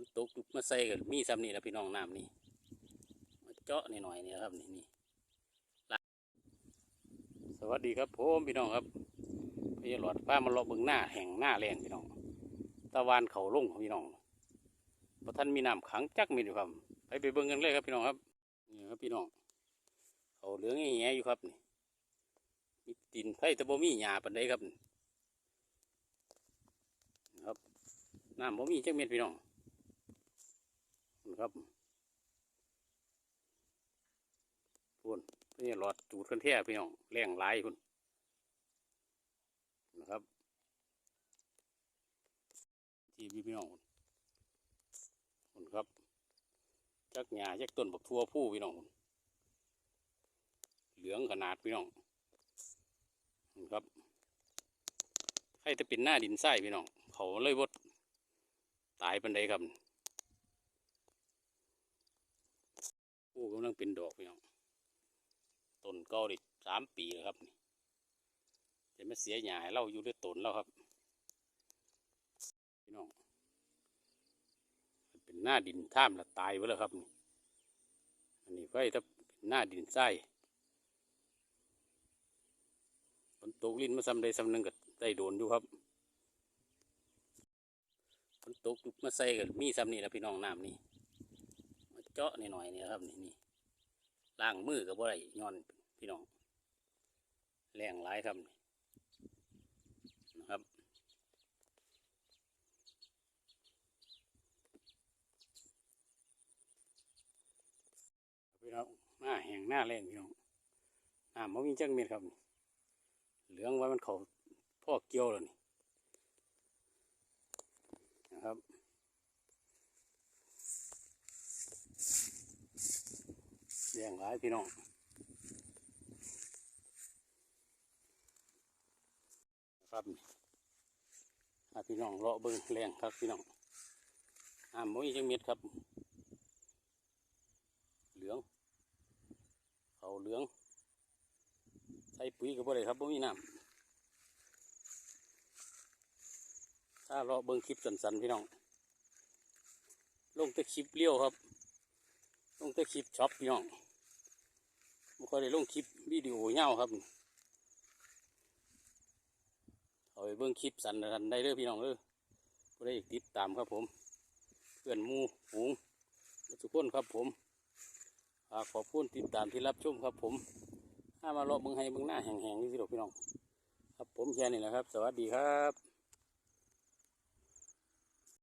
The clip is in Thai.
นตกมาใส่กันมีซ้ำนี่แล้วพี่น้องน้ำนี่มาเจาะนิดหน่อยนี่ครับนี่นี่สวัสดีครับผมพี่น้องครับพี่หลอดป้ามาเลาะเบิ่งหน้าแห่งหน้าแรงพี่น้อง ตะวันเขาลงพี่น้องพระท่านมีน้ำขังจักมีอยู่ครับไปไปเบิ่งกันเลยครับพี่น้องครับนี่ครับพี่น้องเขาเหลืองแง่อยู่ครับนี่มีดินไผ่ตะโบมีหญ้าปันใดครับครับน้ำบ่มีจักเม็ดพี่น้อง นะครับพุ่นนี่หลอดจูดกันแท้พี่น้องแรงหลายพุ่นนะครับที่พี่พี่น้องพุ่นครับจักหญ้าจักต้นบักทั่วผู้พี่น้องพุ่นเหลืองขนาดพี่น้องพุ่นครับให้จะเป็นหน้าดินทรายพี่น้อง เขาเลยบดตายปันใดครับ ผู้กำ ลังเป็นดอกพี่น้องต้นเก่าดิสามปีแล้วครับนี่จะไมาเสียหยาให้เราอยู่ด้วยต้นแล้วครับพี่น้องมันเป็นหน้าดินท่ามละตายไปแล้วครับนี่อันนี้ไฟถ้าเป็นหน้าดินทรายฝนตกลิ้นมาซ้ำใดซ้ำหนึ่งก็ได้โดนอยู่ครับฝนตกมาใส่กันมีซ้ำนี่แหล้วพี่น้องน้ำนี่มาเจาะนิดหน่อยนี่ครับนี่นี่ ล้างมือกับอะไรย้อนพี่น้องแรงหลายครับนี่นะครับพี่น้องหน้าแห้งหน้าแรงพี่น้องน้ำมันมีจังเม็ดครับนี่เหลืองไว้มันเขาพ่อเกี่ยวแล้วนี่นะครับ แรงหลายพี่น้องครับพี่น้องเลาะเบิ้งแรงครับพี่น้องอ่ามุ้ยจังเม็ดครับ เหลืองเขาเหลือง ใส่ปุ๋ยก็บ่ได้ครับบ่มีน้ำถ้าเลาะเบิ้งคลิปสันๆพี่น้อง ลงแต่คลิปเลี้ยวครับ ลงแต่คลิปช็อปพี่น้อง ไม่ค่อยได้ลงคลิปวิดีโอเงาครับเอาไปเบิ่งคลิปสันทันได้เลยพี่น้องเด้อผู้ได้ติดตามครับผม เพื่อนมูฝูงทุกคนครับผมขอบคุณติดตามที่รับชมครับผมถ้ามาเลาะเมืองให้เมืองหน้าแห่งๆนี่สิหรอกพี่น้อง ครับผมแค่นี้แหละครับ สวัสดีครับ